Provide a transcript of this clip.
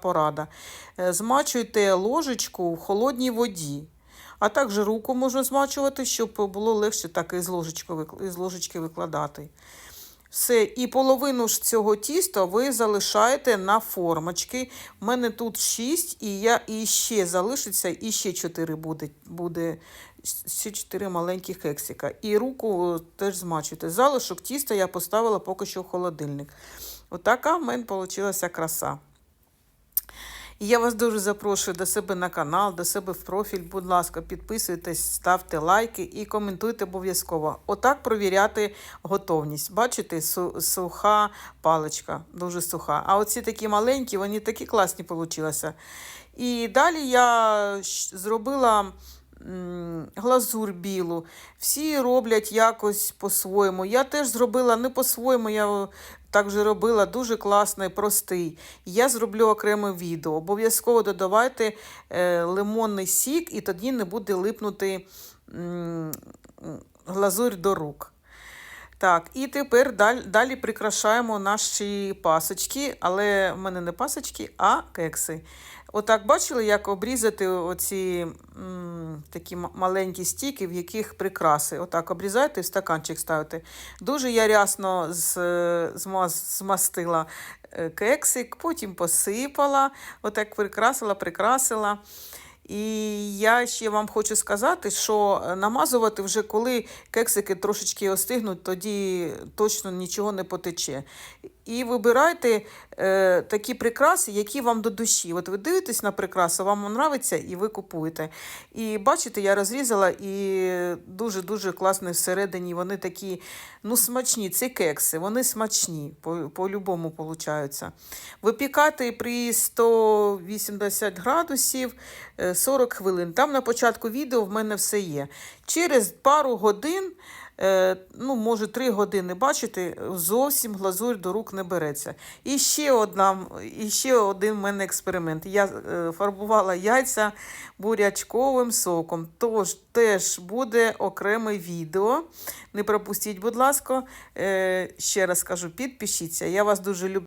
порада. Е, Змачуйте ложечку в холодній воді. А також руку можна змачувати, щоб було легше так із ложечки, вик- ложечки викладати. Все, і половину ж цього тіста ви залишаєте на формочки. У мене тут 6, і я і ще залишиться, і ще 4 буде, буде ще 4 маленькі кексика. І руку теж змачуйте. Залишок тіста я поставила поки що в холодильник. Отака в мене вийшла краса. І я вас дуже запрошую до себе на канал, до себе в профіль. Будь ласка, підписуйтесь, ставте лайки і коментуйте обов'язково. Отак провіряти готовність. Бачите, су- суха паличка, дуже суха. А оці такі маленькі, вони такі класні вийшли. І далі я зробила глазур білу. Всі роблять якось по-своєму. Я теж зробила не по-своєму, я так же робила дуже класний, простий. Я зроблю окреме відео. Обов'язково додавайте е, лимонний сік, і тоді не буде липнути м, глазурь до рук. Так, і тепер далі, далі прикрашаємо наші пасочки, але в мене не пасочки, а кекси. Отак бачили, як обрізати оці м, такі маленькі стіки, в яких прикраси. Отак обрізаєте і стаканчик ставите. Дуже я рясно змастила е, кексик, потім посипала, отак прикрасила, прикрасила. І я ще вам хочу сказати, що е, намазувати вже коли кексики трошечки остигнуть, тоді точно нічого не потече. І вибирайте е, такі прикраси, які вам до душі. От ви дивитесь на прикрасу, вам подобається, і ви купуєте. І бачите, я розрізала і дуже-дуже класно всередині. Вони такі, ну, смачні. Це кекси, вони смачні, по- по-любому получаються. Випікати при 180 градусів е, 40 хвилин. Там на початку відео в мене все є. Через пару годин, е, ну, може, 3 години, бачите, зовсім глазурь до рук не береться. І ще, одна, і ще один в мене експеримент. Я е, фарбувала яйця бурячковим соком. Тож теж буде окреме відео. Не пропустіть, будь ласка. Е, ще раз кажу, підпишіться. Я вас дуже люблю.